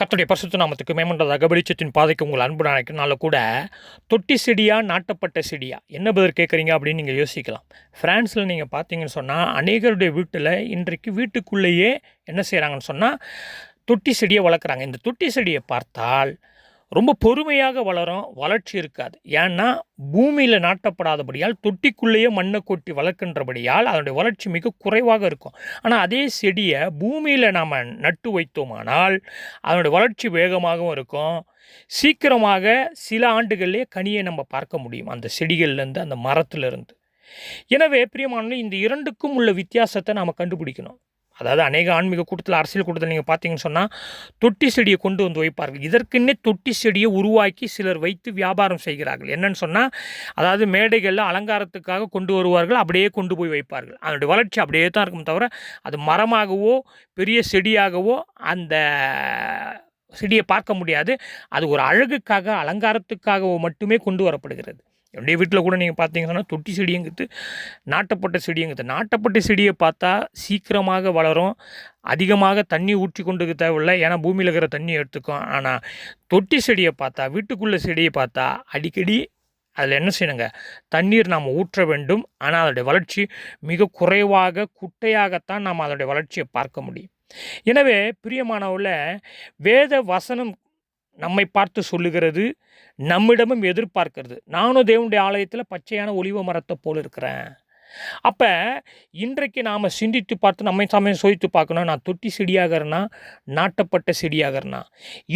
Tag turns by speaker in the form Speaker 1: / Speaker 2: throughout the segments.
Speaker 1: கர்த்தருடைய பரிசுத்த நாமத்துக்கு மேம்பட்டதாக வெளிச்சத்தின் பாதைக்கு உங்கள் அன்பு நினைக்கிறனால கூட தொட்டி செடியாக நாட்டப்பட்ட செடியா? என்ன பதில் கேட்குறீங்க அப்படின்னு நீங்கள் யோசிக்கலாம். ஃப்ரான்ஸில் நீங்கள் பார்த்தீங்கன்னு சொன்னால் அநேகருடைய வீட்டில் இன்றைக்கு வீட்டுக்குள்ளேயே என்ன செய்கிறாங்கன்னு சொன்னால் தொட்டி செடியை வளர்க்குறாங்க. இந்த தொட்டி செடியை பார்த்தால் ரொம்ப பொறுமையாக வளரும் வளர்ச்சி இருக்காது. ஏன்னா பூமியில் நாட்டப்படாதபடியால் தொட்டிக்குள்ளேயே மண்ணை கொட்டி வளர்க்கின்றபடியால் அதனுடைய வளர்ச்சி மிக குறைவாக இருக்கும். ஆனால் அதே செடியை பூமியில் நாம் நட்டு வைத்தோமானால் அதனுடைய வளர்ச்சி வேகமாகவும் இருக்கும். சீக்கிரமாக சில ஆண்டுகள்லேயே கனியை நம்ம பார்க்க முடியும் அந்த செடிகள்லேருந்து அந்த மரத்துலேருந்து. எனவே பிரியமான இந்த இரண்டுக்கும் உள்ள வித்தியாசத்தை நாம் கண்டுபிடிக்கணும். அதாவது அநேக ஆன்மீக கூட்டத்தில் அரசியல் கூட்டத்தில் நீங்கள் பார்த்தீங்கன்னு சொன்னால் தொட்டி செடியை கொண்டு வந்து வைப்பார்கள். இதற்குன்னே தொட்டி செடியை உருவாக்கி சிலர் வைத்து வியாபாரம் செய்கிறார்கள். என்னன்னு சொன்னால் அதாவது மேடைகளில் அலங்காரத்துக்காக கொண்டு வருவார்கள் அப்படியே கொண்டு போய் வைப்பார்கள். அதனுடைய வளர்ச்சி அப்படியே தான் இருக்கும் தவிர அது மரமாகவோ பெரிய செடியாகவோ அந்த செடியை பார்க்க முடியாது. அது ஒரு அழகுக்காக அலங்காரத்துக்காகவோ மட்டுமே கொண்டு வரப்படுகிறது. என்னுடைய வீட்டில் கூட நீங்கள் பார்த்தீங்கன்னா தொட்டி செடிங்கிறது நாட்டப்பட்ட செடிங்கிறது நாட்டப்பட்ட செடியை பார்த்தா சீக்கிரமாக வளரும். அதிகமாக தண்ணி ஊற்றி கொண்டுக்க தேவையில்லை. ஏன்னா பூமியில் இருக்கிற தண்ணி எடுத்துக்கும். ஆனால் தொட்டி செடியை பார்த்தா வீட்டுக்குள்ளே செடியை பார்த்தா அடிக்கடி அதில் என்ன செய்யணுங்க? தண்ணீர் நாம் ஊற்ற வேண்டும். ஆனால் அதோடைய வளர்ச்சி மிக குறைவாக குட்டையாகத்தான் நாம் அதோடைய வளர்ச்சியை பார்க்க முடியும். எனவே பிரியமானவில் வேத வசனம் நம்மை பார்த்து சொல்லுகிறது நம்மிடமும் எதிர்பார்க்கிறது. நானும் தேவனுடைய ஆலயத்தில் பச்சையான ஒளிவ மரத்தை போல் இருக்கிறேன். அப்போ இன்றைக்கு நாம் சிந்தித்து பார்த்து நம்மை சமயம் சோதித்து பார்க்கணும் நான் தொட்டி செடியாகிறேன்னா நாட்டப்பட்ட செடியாகிறேன்னா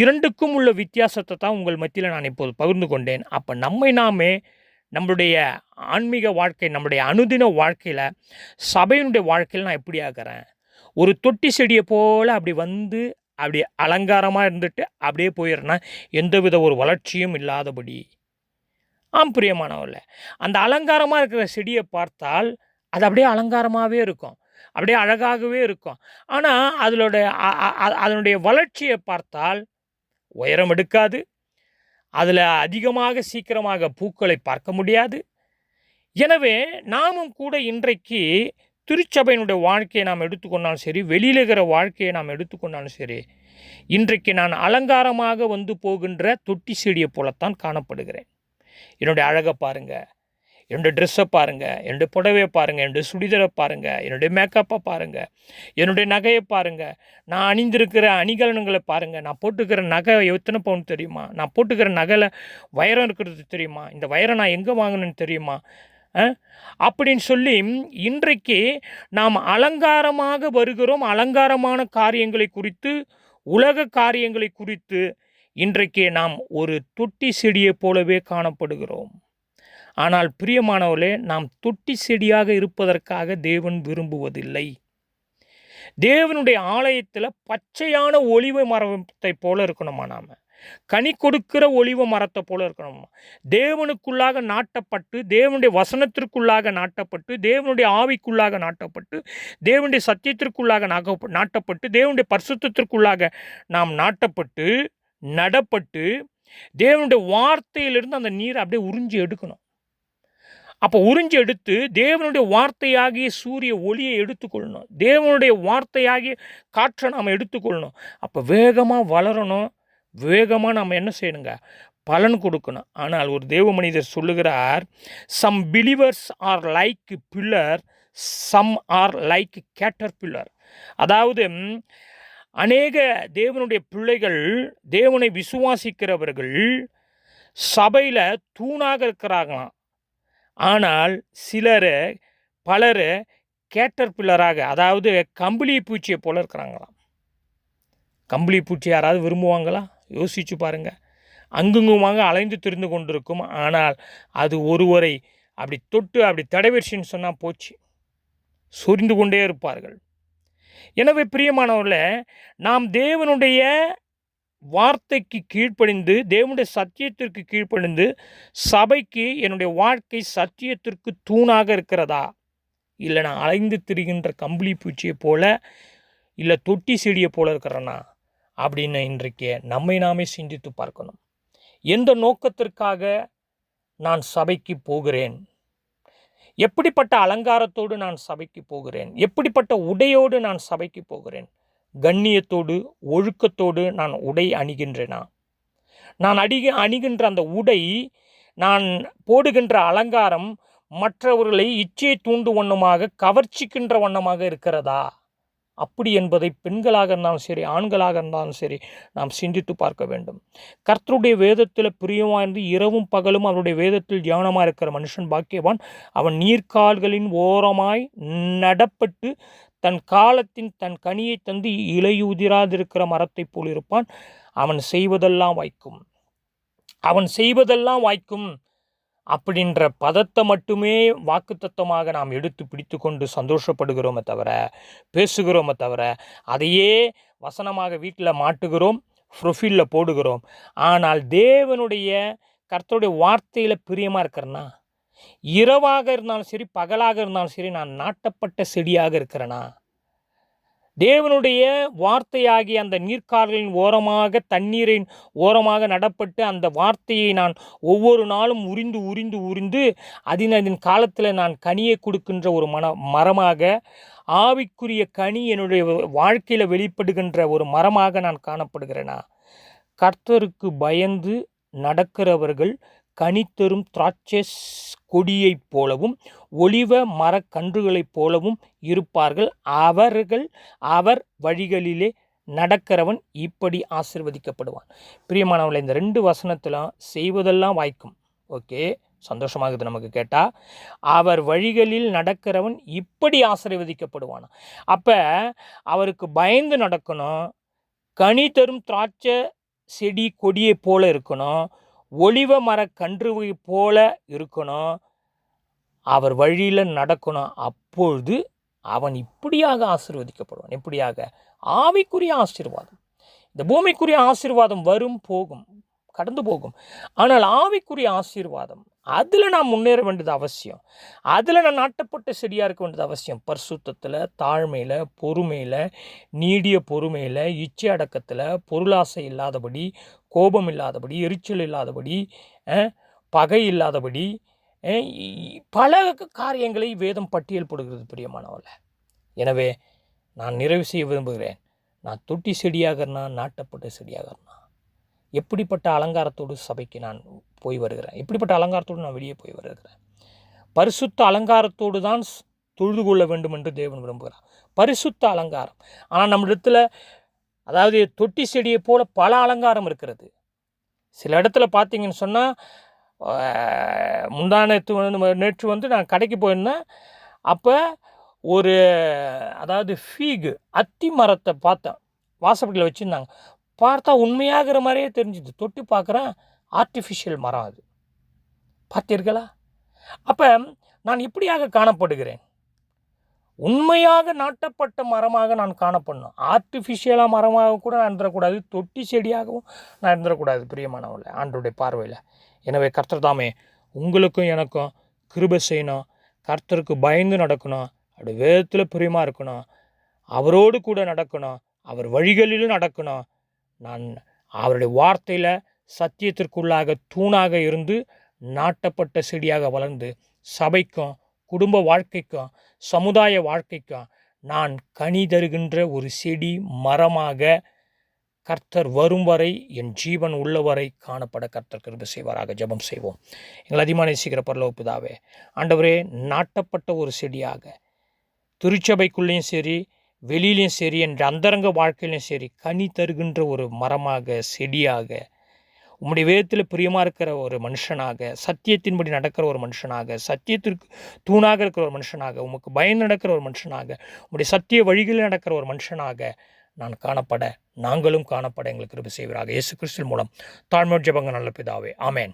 Speaker 1: இரண்டுக்கும் உள்ள வித்தியாசத்தை தான் உங்கள் மத்தியில் நான் இப்போது பகிர்ந்து கொண்டேன். அப்போ நம்மை நாமே நம்மளுடைய ஆன்மீக வாழ்க்கை நம்முடைய அனுதின வாழ்க்கையில் சபையினுடைய வாழ்க்கையில் நான் எப்படி ஆகிறேன்? ஒரு தொட்டி செடியை போல் அப்படி வந்து அப்படி அலங்காரமாக இருந்துட்டு அப்படியே போயிடுறேன்னா எந்தவித ஒரு வளர்ச்சியும் இல்லாதபடி. ஆம் பிரியமானவர்கள் அந்த அலங்காரமாக இருக்கிற செடியை பார்த்தால் அது அப்படியே அலங்காரமாகவே இருக்கும். அப்படியே அழகாகவே இருக்கும். ஆனால் அதனோட அதனுடைய வளர்ச்சியை பார்த்தால் உயரம் எடுக்காது. அதில் அதிகமாக சீக்கிரமாக பூக்களை பார்க்க முடியாது. எனவே நாமும் கூட இன்றைக்கு திருச்சபையினுடைய வாழ்க்கையை நாம் எடுத்துக்கொண்டாலும் சரி வெளியில் இருக்கிற வாழ்க்கையை நாம் எடுத்துக்கொண்டாலும் சரி இன்றைக்கு நான் அலங்காரமாக வந்து போகின்ற தொட்டி செடியை போலத்தான் காணப்படுகிறேன். என்னுடைய அழகை பாருங்கள் என்னுடைய ட்ரெஸ்ஸை பாருங்கள் என்னுடைய புடவையை பாருங்கள் என்னுடைய சுடிதரை பாருங்கள் என்னுடைய மேக்கப்பை பாருங்கள் என்னுடைய நகையை பாருங்கள் நான் அணிந்திருக்கிற அணிகலன்களை பாருங்கள் நான் போட்டுக்கிற நகை எத்தனை பவுன் தெரியுமா? நான் போட்டுக்கிற நகையில் வைரம் இருக்கிறது தெரியுமா? இந்த வைரம் நான் எங்கே வாங்கினேன்னு தெரியுமா? அப்படின்னு சொல்லி இன்றைக்கு நாம் அலங்காரமாக வருகிறோம். அலங்காரமான காரியங்களை குறித்து உலக காரியங்களை குறித்து இன்றைக்கு நாம் ஒரு தொட்டி செடியைப் போலவே காணப்படுகிறோம். ஆனால் பிரியமானவர்களே நாம் தொட்டி செடியாக இருப்பதற்காக தேவன் விரும்புவதில்லை. தேவனுடைய ஆலயத்தில் பச்சையான ஒளிவு மரத்தை போல இருக்கணுமா நாம்? கனி கொடுக்கிற ஒளிவ மரத்தை போல இருக்கணுமா தேவனுக்குள்ளாக நாட்டப்பட்டு தேவனுடைய வசனத்திற்குள்ளாக நாட்டப்பட்டு தேவனுடைய ஆவிக்குள்ளாக நாட்டப்பட்டு தேவனுடைய சத்தியத்திற்குள்ளாக நாட்டப்பட்டு தேவனுடைய பரிசுத்தத்திற்குள்ளாக நாம் நாட்டப்பட்டு நடப்பட்டு தேவனுடைய வார்த்தையிலிருந்து அந்த நீரை அப்படியே உறிஞ்சி எடுக்கணும். அப்போ உறிஞ்சி எடுத்து தேவனுடைய வார்த்தையாகிய சூரிய ஒளியை எடுத்துக்கொள்ளணும். தேவனுடைய வார்த்தையாகிய காற்றை நாம் எடுத்துக்கொள்ளணும். அப்போ வேகமாக வளரணும். வேகமாக நம்ம என்ன செய்யணுங்க? பலன் கொடுக்கணும். ஆனால் ஒரு தேவ மனிதர் சொல்லுகிறார் some believers are like pillar some are like caterpillar அதாவது அநேக தேவனுடைய பிள்ளைகள் தேவனை விசுவாசிக்கிறவர்கள் சபையில் தூணாக இருக்கிறாங்களாம். ஆனால் சிலர் பலர் கேட்டர் பில்லராக அதாவது கம்பளி பூச்சியை போல இருக்கிறாங்களாம். கம்பளி பூச்சி யாராவது விரும்புவாங்களா? யோசிச்சு பாருங்க. அங்குங்குமாக அலைந்து திரிந்து கொண்டிருக்கும். ஆனால் அது ஒருவரை அப்படி தொட்டு அப்படி தடைவிடுச்சின்னு சொன்னால் போச்சு. சொரிந்து கொண்டே இருப்பார்கள். எனவே பிரியமானவர்களே நாம் தேவனுடைய வார்த்தைக்கு கீழ்ப்படிந்து தேவனுடைய சத்தியத்திற்கு கீழ்ப்படிந்து சபைக்கு என்னுடைய வாழ்க்கை சத்தியத்திற்கு தூணாக இருக்கிறதா? இல்லை நான் அலைந்து திரிகின்ற கம்பளி பூச்சியை போல இல்லை தொட்டி செடியை போல இருக்கிறேன்னா அப்படின்னு இன்றைக்கு நம்மை நாமே சிந்தித்து பார்க்கணும். எந்த நோக்கத்திற்காக நான் சபைக்கு போகிறேன்? எப்படிப்பட்ட அலங்காரத்தோடு நான் சபைக்கு போகிறேன்? எப்படிப்பட்ட உடையோடு நான் சபைக்கு போகிறேன்? கண்ணியத்தோடு ஒழுக்கத்தோடு நான் உடை அணிகின்றேனா? நான் அடிக அணிகின்ற அந்த உடை நான் போடுகின்ற அலங்காரம் மற்றவர்களை இச்சையை தூண்டு வண்ணமாக கவர்ச்சிக்கின்ற வண்ணமாக இருக்கிறதா? அப்படி என்பதை பெண்களாக இருந்தாலும் சரி ஆண்களாக இருந்தாலும் சரி நாம் சிந்தித்து பார்க்க வேண்டும். கர்த்தருடைய வேதத்தில் பிரியமாயிருந்து இரவும் பகலும் அவருடைய வேதத்தில் தியானமாக இருக்கிற மனுஷன் பாக்கியவான். அவன் நீர்க்கால்களின் ஓரமாய் நடப்பட்டு தன் காலத்தின் தன் கனியை தந்து இலையுதிராதிருக்கிற மரத்தைப் போல் இருப்பான். அவன் செய்வதெல்லாம் வாய்க்கும். அவன் செய்வதெல்லாம் வாய்க்கும். அப்படின்ற பதத்தை மட்டுமே வாக்குத்தத்தமாக நாம் எடுத்து பிடித்து கொண்டு சந்தோஷப்படுகிறோமே தவிர பேசுகிறோமே தவிர அதையே வசனமாக வீட்டில் மாட்டுகிறோம் ப்ரொஃபீலில் போடுகிறோம். ஆனால் தேவனுடைய கர்த்தருடைய வார்த்தையில் பிரியமாக இருக்கிறேன்னா இரவாக இருந்தாலும் சரி பகலாக இருந்தாலும் சரி நான் நாட்டப்பட்ட செடியாக இருக்கிறேனா? தேவனுடைய வார்த்தையாகிய அந்த நீர்க்கால்களின் ஓரமாக தண்ணீரின் ஓரமாக நடப்பட்டு அந்த வார்த்தையை நான் ஒவ்வொரு நாளும் உரிந்து உரிந்து உரிந்து அதன் அதன் காலத்தில் நான் கனியை கொடுக்கின்ற ஒரு மன மரமாக ஆவிக்குரிய கனி என்னுடைய வாழ்க்கையில் வெளிப்படுகின்ற ஒரு மரமாக நான் காணப்படுகிறேனா? கர்த்தருக்கு பயந்து நடக்கிறவர்கள் கனித்தரும் திராட்சஸ் கொடியைப் போலவும் ஒளிவ மரக்கன்றுகளைப் போலவும் இருப்பார்கள். அவர்கள் அவர் வழிகளிலே நடக்கிறவன் இப்படி ஆசிர்வதிக்கப்படுவான். பிரியமானவங்களை இந்த ரெண்டு வசனத்தில் செய்வதெல்லாம் வாய்க்கும். ஓகே சந்தோஷமாகுது நமக்கு கேட்டால் அவர் வழிகளில் நடக்கிறவன் இப்படி ஆசீர்வதிக்கப்படுவான்? அப்போ அவருக்கு பயந்து நடக்கணும் கனி தரும் திராட்சை செடி கொடியை போல இருக்கணும் ஒளிவ மர கன்றுவை போல இருக்கணும் அவர் வழியில் நடக்கணும். அப்பொழுது அவன் இப்படியாக ஆசிர்வதிக்கப்படுவான். இப்படியாக ஆவிக்குரிய ஆசீர்வாதம். இந்த பூமிக்குரிய ஆசீர்வாதம் வரும் போகும் கடந்து போகும். ஆனால் ஆவிக்குரிய ஆசீர்வாதம் அதில் நான் முன்னேற வேண்டியது அவசியம். அதில் நான் நாட்டப்பட்ட செடியாக இருக்க வேண்டியது அவசியம். பரிசுத்தத்தில் தாழ்மையில் பொறுமையில் நீடிய பொறுமையில் இச்சை அடக்கத்தில் பொருளாசை இல்லாதபடி கோபம் இல்லாதபடி எரிச்சல் இல்லாதபடி பகை இல்லாதபடி பல காரியங்களை வேதம் பட்டியல் போடுகிறது பிரியமானவர்கள. எனவே நான் நிறைவு செய்ய விரும்புகிறேன். நான் தொட்டி செடியாகறனா நாட்டப்பட்ட செடியாகறனா? எப்படிப்பட்ட அலங்காரத்தோடு சபைக்கு நான் போய் வருகிறேன்? எப்படிப்பட்ட அலங்காரத்தோடு நான் வெளியே போய் வருகிறேன்? பரிசுத்த அலங்காரத்தோடு தான் ஸ்- தொழுது கொள்ள வேண்டும் என்று தேவன் விரும்புகிறார். பரிசுத்த அலங்காரம். ஆனால் நம்ம இடத்துல அதாவது தொட்டி செடியை போல பல அலங்காரம் இருக்கிறது. சில இடத்துல பார்த்தீங்கன்னு சொன்னால் முந்தானத்து நேற்று வந்து நேற்று வந்து நான் கடைக்கு போயிருந்தேன். அப்போ ஒரு அதாவது ஃபீகு அத்தி மரத்தை பார்த்தேன். வாசப்படியில் வச்சுருந்தாங்க. பார்த்தா உண்மையாகிற மாதிரியே தெரிஞ்சுது. தொட்டு பார்க்குறேன் ஆர்டிஃபிஷியல் மரம் அது. பார்த்தீர்களா? அப்போ நான் இப்படியாக காணப்படுகிறேன். உண்மையாக நாட்டப்பட்ட மரமாக நான் காணப்படணும். ஆர்டிஃபிஷியலாக மரமாக கூட நான் இருந்துடக்கூடாது. தொட்டி செடியாகவும் நான் இருந்துடக்கூடாது பிரியமானவர்கள ஆண்டருடைய பார்வையில். எனவே கர்த்தர் தாமே உங்களுக்கும் எனக்கும் கிருபை செய்யணும். கர்த்தருக்கு பயந்து நடக்கணும். அப்படி வேதத்தில் பிரியமாக இருக்கணும். அவரோடு கூட நடக்கணும். அவர் வழிகளிலும் நடக்கணும். நான் அவருடைய வார்த்தையில் சத்தியத்திற்குள்ளாக தூணாக இருந்து நாட்டப்பட்ட செடியாக வளர்ந்து சபைக்கும் குடும்ப வாழ்க்கைக்கும் சமுதாய வாழ்க்கைக்கும் நான் கனி தருகின்ற ஒரு செடி மரமாக கர்த்தர் வரும் வரை என் ஜீவன் உள்ளவரை காணப்பட கர்த்தர் கிருப செய்வாராக. ஜெபம் செய்வோம். எங்கள் அதிமான சீக்கிர பரலோப்புதாவே ஆண்டவரே நாட்டப்பட்ட ஒரு செடியாக திருச்சபைக்குள்ளேயும் சரி வெளியிலையும் சரி என்ற அந்தரங்க வாழ்க்கையிலையும் சரி கனி தருகின்ற ஒரு மரமாக செடியாக உம்முடைய வேதத்தில் பிரியமாக இருக்கிற ஒரு மனுஷனாக சத்தியத்தின்படி நடக்கிற ஒரு மனுஷனாக சத்தியத்திற்கு தூணாக இருக்கிற ஒரு மனுஷனாக உமக்கு பயந்து நடக்கிற ஒரு மனுஷனாக உம்முடைய சத்திய வழிகளில் நடக்கிற ஒரு மனுஷனாக நான் காணப்பட நாங்களும் காணப்பட எங்களுக்கு கிருபி செய்வராக. இயேசு கிறிஸ்துவின் மூலம் தாழ்மை ஜபங்க நல்ல பிதாவே. ஆமேன்.